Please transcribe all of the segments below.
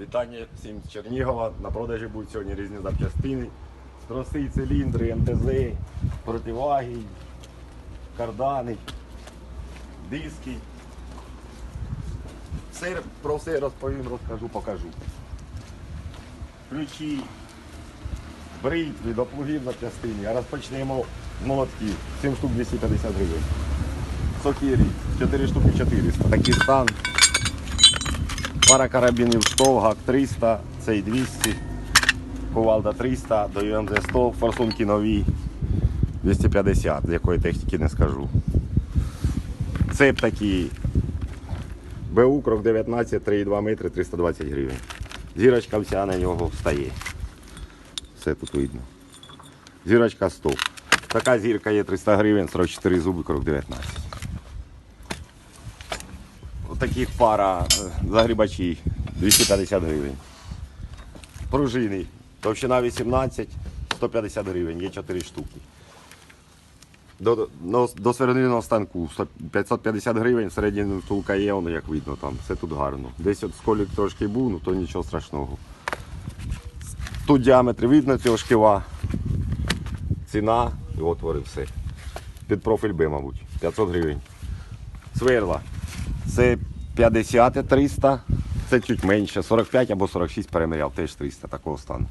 Вітання всім з Чернігова. На продажі будуть сьогодні різні запчастини. Троси, циліндри, МТЗ, противаги, кардани, диски. Все, про все розповім, розкажу, покажу. Ключі, бритві, до плугів запчастини. А розпочнемо з молотків. 7 штук 250 гривень. Сокирі, 4 штуки 400. Такий стан. Пара карабінів 100, ГАК 300, цей 200, кувалда 300, до ЮМЗ 100, форсунки нові 250, з якої техніки не скажу. Цеп такий БУ крок 19, 3,2 метри, 320 гривень. Зірочка вся на нього встає. Все тут видно. Зірочка 100. Така зірка є 300 гривень, 44 зуби, крок 19. Таких пара е, загрібачі 250 гривень. Пружини. Товщина 18, 150 гривень, є 4 штуки. До, до, сверлильного станку 550 гривень, середня втулка є, воно як видно там, все тут гарно. Десь от сколік трошки був, ну то нічого страшного. Тут діаметр видно цього шківа. Ціна і отвори все. Під профіль Б, мабуть, 500 гривень. Сверла. Це 50 300, це чуть менше, 45 або 46 переміряв, теж 300 такого стану.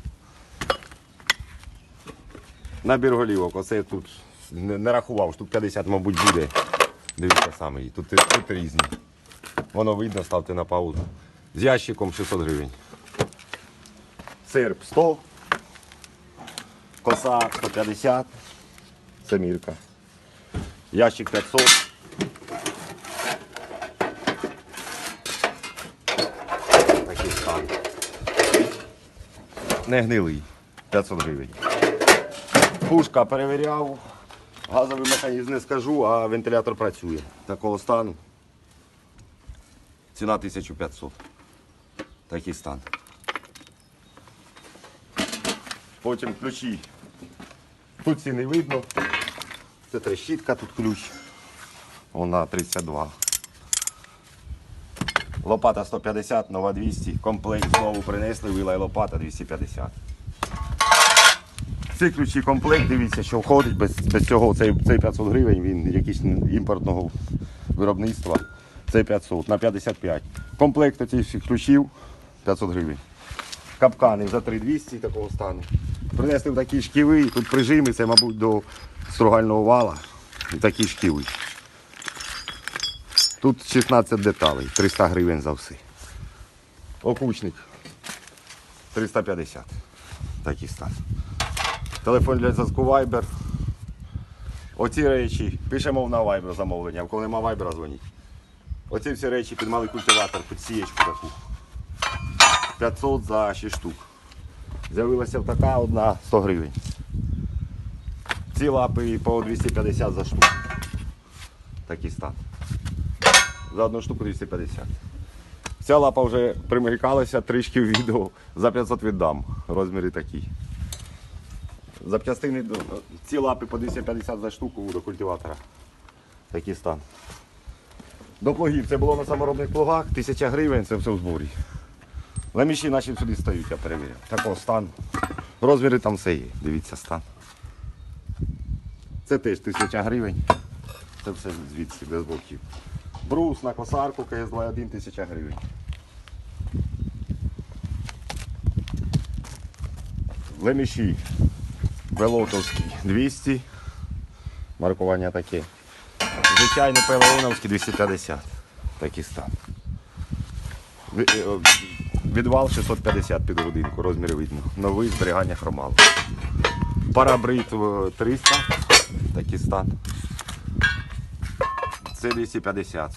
Набір голівок, оце тут не, не рахував, штук 50, мабуть, буде. Дивіться саме, її. тут, тут різні. Воно видно, ставте на паузу. З ящиком 600 гривень. Серп 100, коса 150, це мірка. Ящик 500. Такий стан. Не гнилий. 500 гривень. Пушка перевіряв. Газовий механізм не скажу, а вентилятор працює. Такого стану. Ціна 1500. Такий стан. Потім ключі. Тут ціни видно. Це трещітка, тут ключ. Вона 32. Лопата 150, нова 200. Комплект знову принесли, вила і лопата 250. Ці ключі комплект, дивіться, що входить, без, без цього цей, цей 500 гривень, він якийсь імпортного виробництва. Це 500 на 55. Комплект цих ключів 500 гривень. Капкани за 3200 такого стану. Принесли в такі шківи, тут прижими, це, мабуть, до стругального вала. І такі шківи. Тут 16 деталей, 300 гривень за все. Окучник 350. Такий стан. Телефон для зв'язку Viber. Оці речі, пишемо на Viber замовлення, а коли нема Viber, дзвоніть. Оці всі речі під малий культиватор, під сієчку таку. 500 за 6 штук. З'явилася така одна 100 гривень. Ці лапи по 250 за штуку. Такий стан. За одну штуку 250. Ця лапа вже примикалася трішки в відео. За 500 віддам. Розміри такі. Запчастини ці лапи по 250 за штуку до культиватора. Такий стан. До плугів. Це було на саморобних плугах, 1000 гривень, це все в зборі. Леміші наші сюди стають, я перевіряв. Такого стану. Розміри там все є. Дивіться стан. Це теж 1000 гривень. Це все звідси, без боків. Брус на косарку КС-21 тисяча гривень. Леміші Белотовський 200. Маркування таке. Звичайний Пелеоновський 250. Такий стан. Е, Відвал 650 під годинку, розміри видно. Новий зберігання хромалу. Парабрит е, 300. Такий стан. Це 250.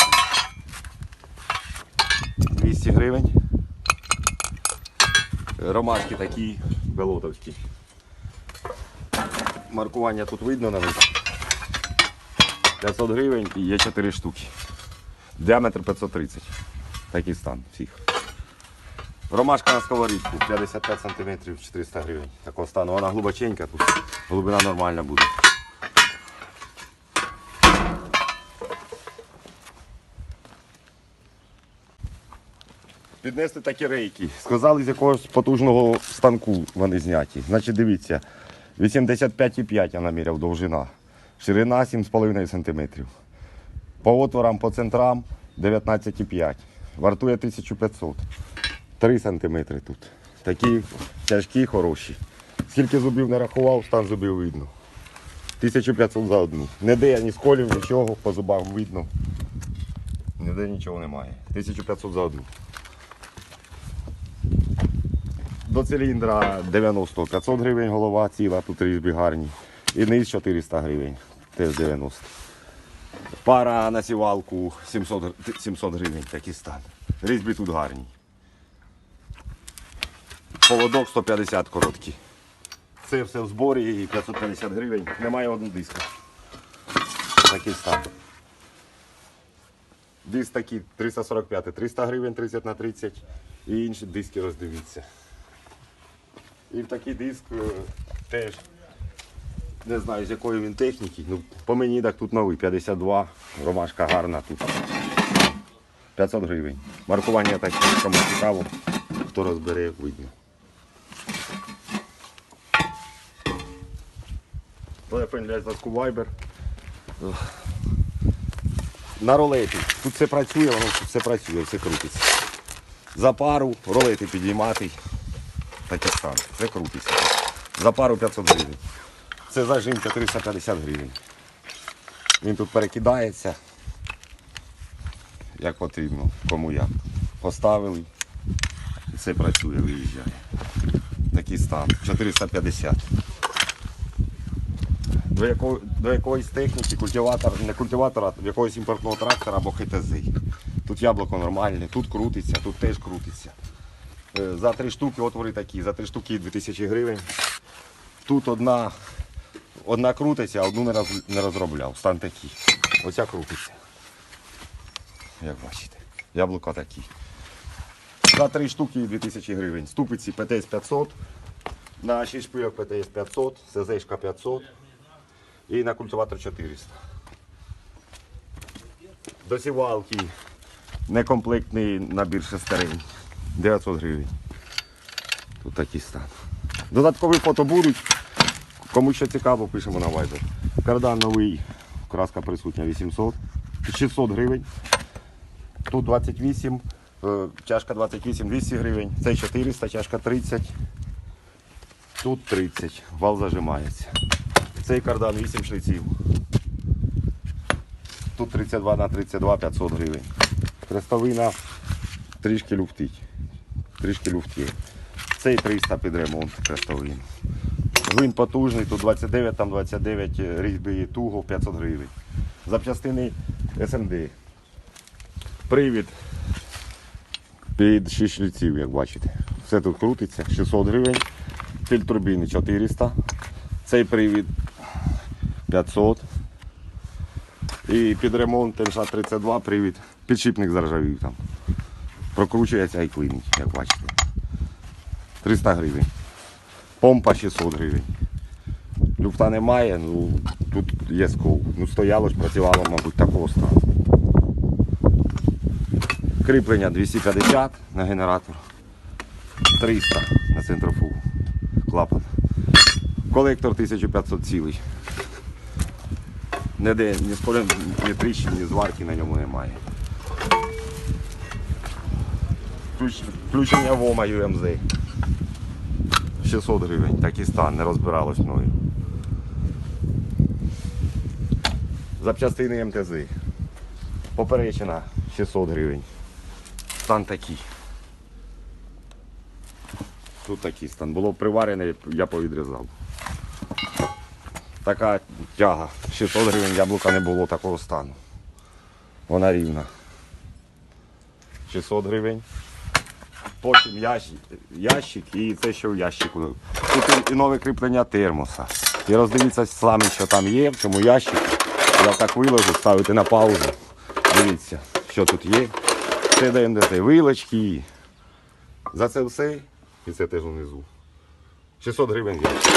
200 гривень. Ромашки такі белотовські. Маркування тут видно на них. 500 гривень і є 4 штуки. Діаметр 530. Такий стан всіх. Ромашка на сковорідку 55 см 400 гривень. Такого стану. Вона глибоченька, тут глибина нормальна буде. Піднесли такі рейки. Сказали, з якогось потужного станку вони зняті. Значить, дивіться, 85,5 я наміряв довжина. Ширина 7,5 см. По отворам, по центрам 19,5. Вартує 1500. 3 см тут. Такі тяжкі, хороші. Скільки зубів не рахував, стан зубів видно. 1500 за одну. Ніде я ні сколів, нічого, по зубах видно. Ніде нічого немає. 1500 за одну. До циліндра 90 500 гривень голова ціла, тут різьбі гарні. І низ 400 гривень, теж 90. Пара на сівалку 700, 700 гривень, такий стан. Різьбі тут гарні. Поводок 150 короткий. Це все в зборі і 550 гривень. Немає одного диска. Такий стан. Диск такий 345, 300 гривень, 30 на 30. І інші диски роздивіться. І в такий диск е, теж не знаю з якої він техніки. Ну, по мені так тут новий 52, ромашка гарна тут. 500 гривень. Маркування таке, кому цікаво, хто розбере, видно. Телефон для зв'язку Viber. На ролеті. Тут все працює, воно тут все працює, все крутиться. За пару ролети підіймати. Таке стан. Це крутиться. За пару 500 гривень. Це зажимка 350 гривень. Він тут перекидається. Як потрібно, кому як. Поставили. І все працює, виїжджає. Такий стан. 450. До, якого, до якоїсь техніки, культиватор, не культиватора, а якогось імпортного трактора або ХТЗ. Тут яблуко нормальне, тут крутиться, тут теж крутиться. Е, За три штуки отвори такі, за три штуки 2000 гривень. Тут одна, одна крутиться, а одну не, роз, не розробляв. Стан такий. Оця крутиться. Як бачите, яблука такі. За три штуки 2000 гривень. Ступиці ПТС 500, на 6 шпильок ПТС 500, СЗшка 500 і на культиватор 400. До сівалки некомплектний набір шестерень. 900 гривень. Тут такий стан. Додаткові фото будуть. Кому що цікаво, пишемо на Viber. Кардан новий, краска присутня 800, 600 гривень. Тут 28, е, чашка 28, 200 гривень. Це 400, чашка 30. Тут 30. Вал зажимається. Цей кардан 8 шліців. Тут 32 на 32, 500 гривень. Крестовина трішки люфтить. Трішки люфтить. Цей 300 під ремонт крестовин. Гвинт потужний, тут 29, там 29 різьби туго 500 гривень. Запчастини СМД. Привід під 6 шліців, як бачите. Все тут крутиться, 600 гривень. Фільтр турбіни 400. Цей привід 500. І під ремонт МШ-32 привід. Підшипник заржавів там. Прокручується і клинить, як бачите. 300 гривень. Помпа 600 гривень. Люфта немає, ну тут є скол. Ну стояло ж, працювало, мабуть, такого стану. Кріплення 250 на генератор. 300 на центрофугу. Клапан. Колектор 1500 цілий. Ніде ні сколем, ні тріщин, ні зварки на ньому немає. Ключ- Включення ВОМа UMZ. 600 гривень, такий стан, не розбиралось мною. Запчастини МТЗ. Поперечина 600 гривень. Стан такий. Тут такий стан. Було приварене, я повідрізав. Така тяга. 600 гривень яблука не було такого стану. Вона рівна. 600 гривень. Потім ящик, і це що в ящику. Тут і- нове кріплення термоса. І роздивіться самі, що там є в цьому ящику. Я так виложу, ставити на паузу. Дивіться, що тут є. Це ДНДТ, вилочки. За це все. І це теж внизу. 600 гривень ящик.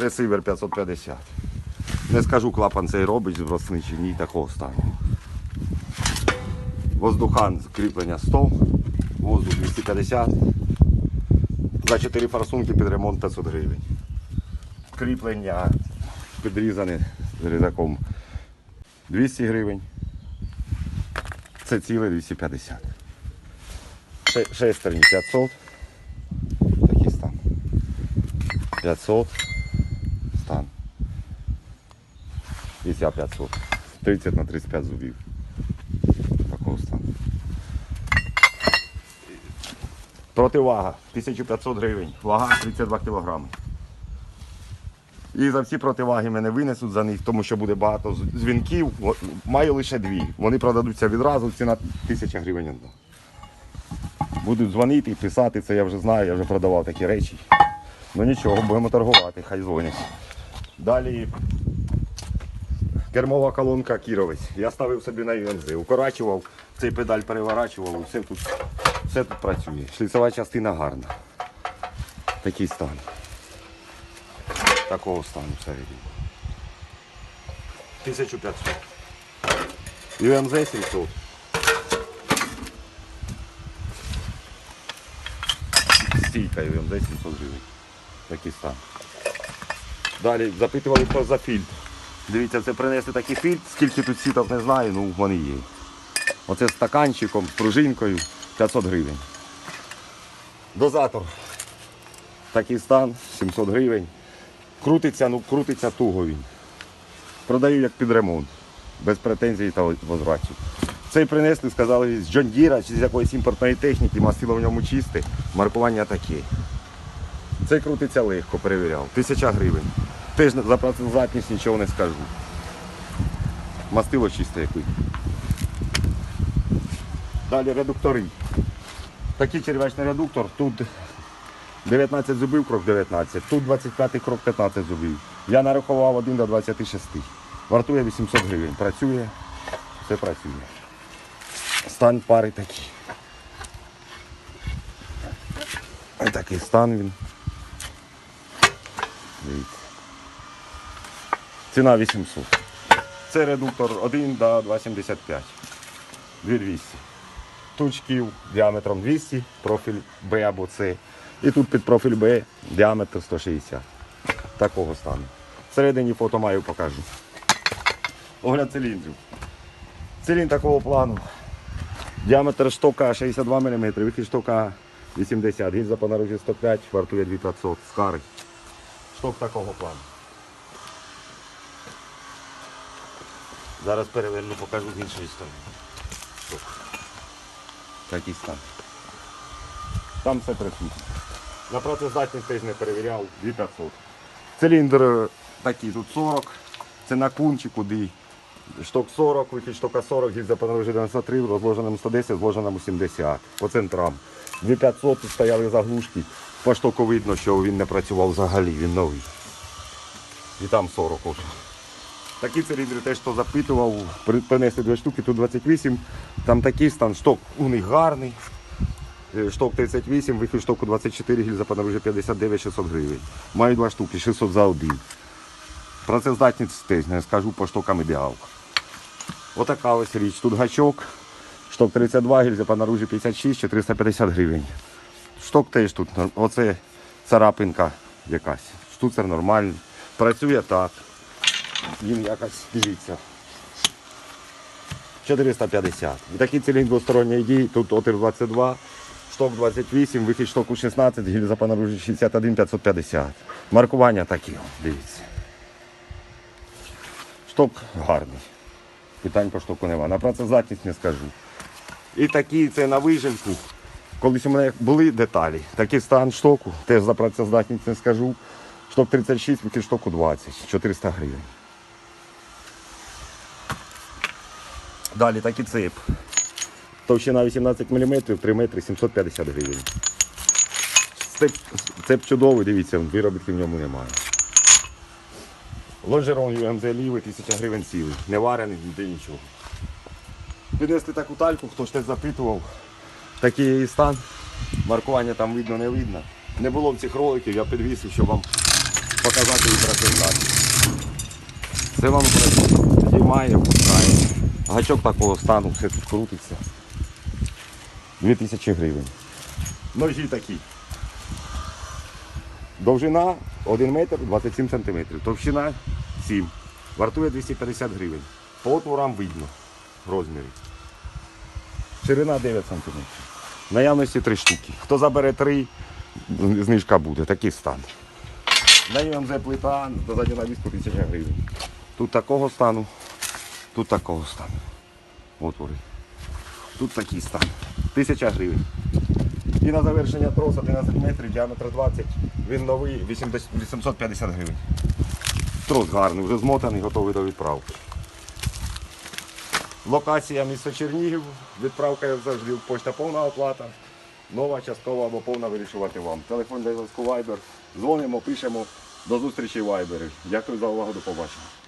Ресивер 550. Не скажу, клапан цей робить збросний чи ні, такого стану. Воздухан кріплення 100, воздух 250. За 4 форсунки під ремонт 500 гривень. Кріплення підрізане з різаком 200 гривень. Це ціле 250. Ше- Шестерні 500. Такий стан. 500. Стан. І ця 500. 30 на 35 зубів. Такого стану. Противага 1500 гривень. Вага 32 кілограми. І за всі противаги мене винесуть за них, тому що буде багато дзвінків. Маю лише дві. Вони продадуться відразу, ціна 1000 гривень одна. Будуть дзвонити, писати, це я вже знаю, я вже продавав такі речі. Ну нічого, будемо торгувати, хай дзвонять. Далі кермова колонка Кіровець. Я ставив собі на ЮМЗ, укорачував, цей педаль переворачував, все тут, все тут працює. Шліцева частина гарна. Такий стан. Такого стану всередині. 1500. ЮМЗ 700. Стійка ЮМЗ 700 гривень. Такий стан. Далі запитували хто за фільтр. Дивіться, це принесли такий фільтр, скільки тут сіток не знаю, ну вони є. Оце з стаканчиком, з пружинкою 500 гривень. Дозатор. Такий стан, 700 гривень. Крутиться, ну крутиться туго він. Продаю як під ремонт. Без претензій та возвратів. Цей принесли, сказали, з John Deere чи з якоїсь імпортної техніки, мастило в ньому чисте, маркування таке. Цей крутиться легко, перевіряв. Тисяча гривень. Теж за працездатність нічого не скажу. Мастило чисте який. Далі редуктори. Такий черв'ячний редуктор. Тут 19 зубів, крок 19. Тут 25 крок 15 зубів. Я нарахував 1 до 26. Вартує 800 гривень. Працює, все працює. Стан пари такий. Такий стан він. Дивіться. Ціна 800. Це редуктор 1 до 2,75. 2200. Тут шків діаметром 200, профіль Б або С. І тут під профіль Б діаметр 160. Такого стану. Всередині фото маю покажу. Огляд циліндрів. Циліндр такого плану. Діаметр штока 62 мм, вихід штока 80, гільза по наружі 105, вартує 2500, скари. Шток такого плану. Зараз переверну, покажу з іншої сторони. Такий. Там все присутнє. На працездатність теж не перевіряв, 2500. Циліндр такий, тут 40, це на кунчі куди. Шток 40, вихід штока 40, гільза по наружі 93, в розложеному 110, зложеному 70. По центрам. 2500 тут стояли заглушки. По штоку видно, що він не працював взагалі, він новий. І там 40 уже. Такі циліндри теж хто запитував, принесли дві штуки, тут 28, там такий стан, шток у них гарний. Е, Шток 38, вихід штоку 24, гільза по 59 600 гривень. Маю два штуки, 600 за один. Працездатність теж не скажу по штокам ідеалка. Отака ось річ. Тут гачок, шток 32, гільза по 56, 450 гривень. Шток теж тут, оце царапинка якась. Штуцер нормальний. Працює так. Він якось, дивіться. 450. І такий циліндр двосторонньої дії, тут отир 22, шток 28, вихід штоку 16, гільза по наружі 61 550. Маркування такі, дивіться. Шток гарний. Питань по штоку нема. На працездатність не скажу. І такі це на вижимку. Колись у мене були деталі. Такий стан штоку, теж за працездатність не скажу. Шток 36, вихід штоку 20, 400 гривень. Далі такий цеп. Товщина 18 мм, 3 метри 750 гривень. Цеп, цеп чудовий, дивіться, виробітки в ньому немає. Лонжерон UMZ лівий, 1000 гривень цілий. Не варений, ніде нічого. Піднесли таку тальку, хто ж те запитував. Такий її стан. Маркування там видно, не видно. Не було в цих роликів, я підвісив, щоб вам показати і працювати. Це вам знімає, пускає. Гачок такого стану, все тут крутиться. 2000 гривень. Ножі такі. Довжина 1 метр 27 сантиметрів. Товщина 7. Вартує 250 гривень. По отворам видно розміри. Ширина 9 сантиметрів. Наявності 3 штуки. Хто забере 3, знижка буде. Такий стан. На ЮМЗ плита заднього навіску 1000 гривень. Тут такого стану, тут такого стану. Отвори. Тут такий стан. 1000 гривень. І на завершення трос 11 метрів, діаметр 20. Він новий 850 гривень. Трос гарний, вже змотаний, готовий до відправки. Локація місто Чернігів. Відправка як завжди почта повна оплата. Нова, часткова або повна вирішувати вам. Телефон для зв'язку Viber. Дзвонимо, пишемо. До зустрічі в Viber. Дякую за увагу, до побачення.